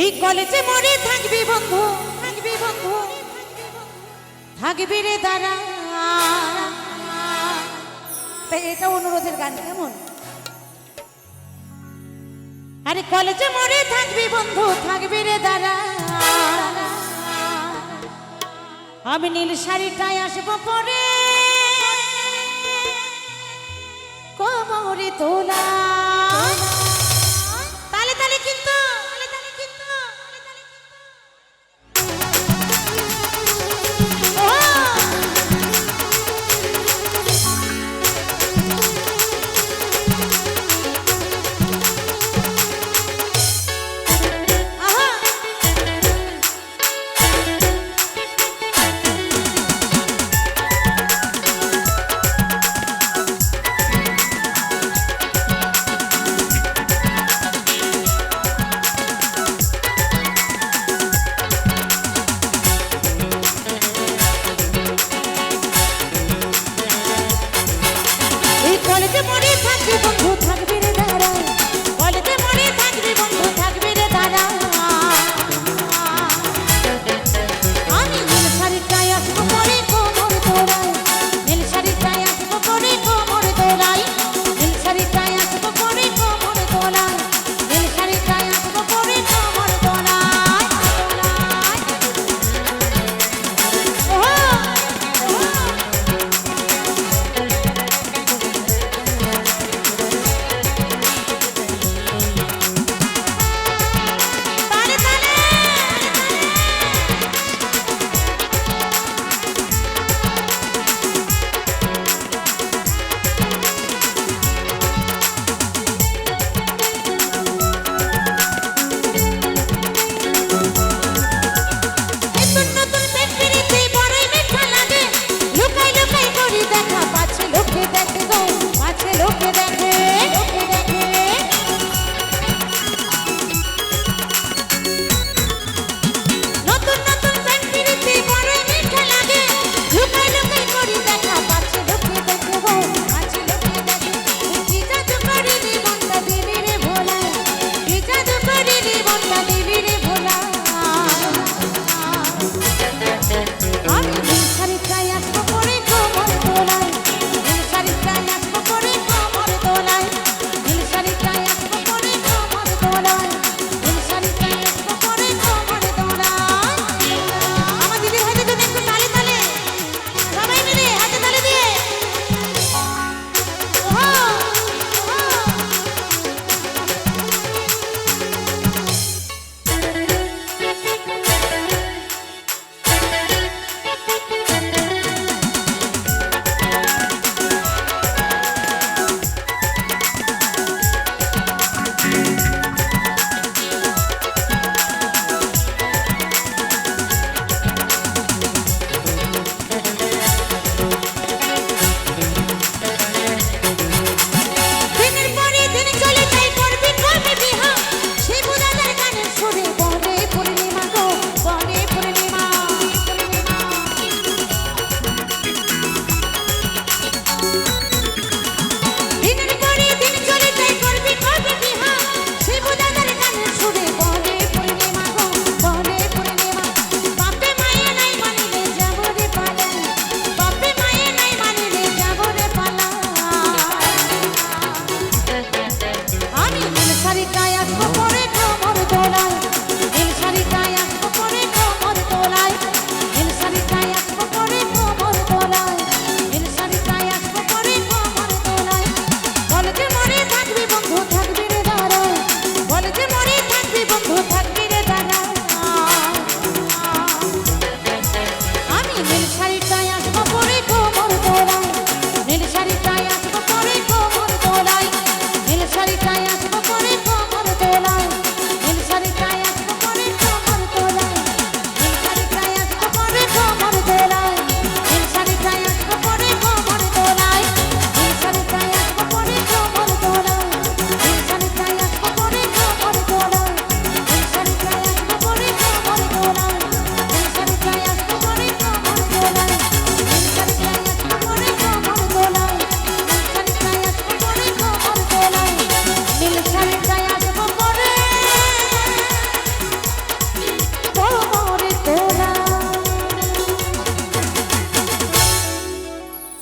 এই কলেজে মরে থাকবি বন্ধু থাকবি বন্ধু। থাকবি রে দাঁড়া তাই এটা অনুরোধের গান, কেমন? আরে কলেজে মরে থাকবি বন্ধু, থাকবি রে দাঁড়া আমি নীল শাড়িটায় আসব পরে। কোমরে তোলা কাছে পড়ে থাকব Arte. Hey,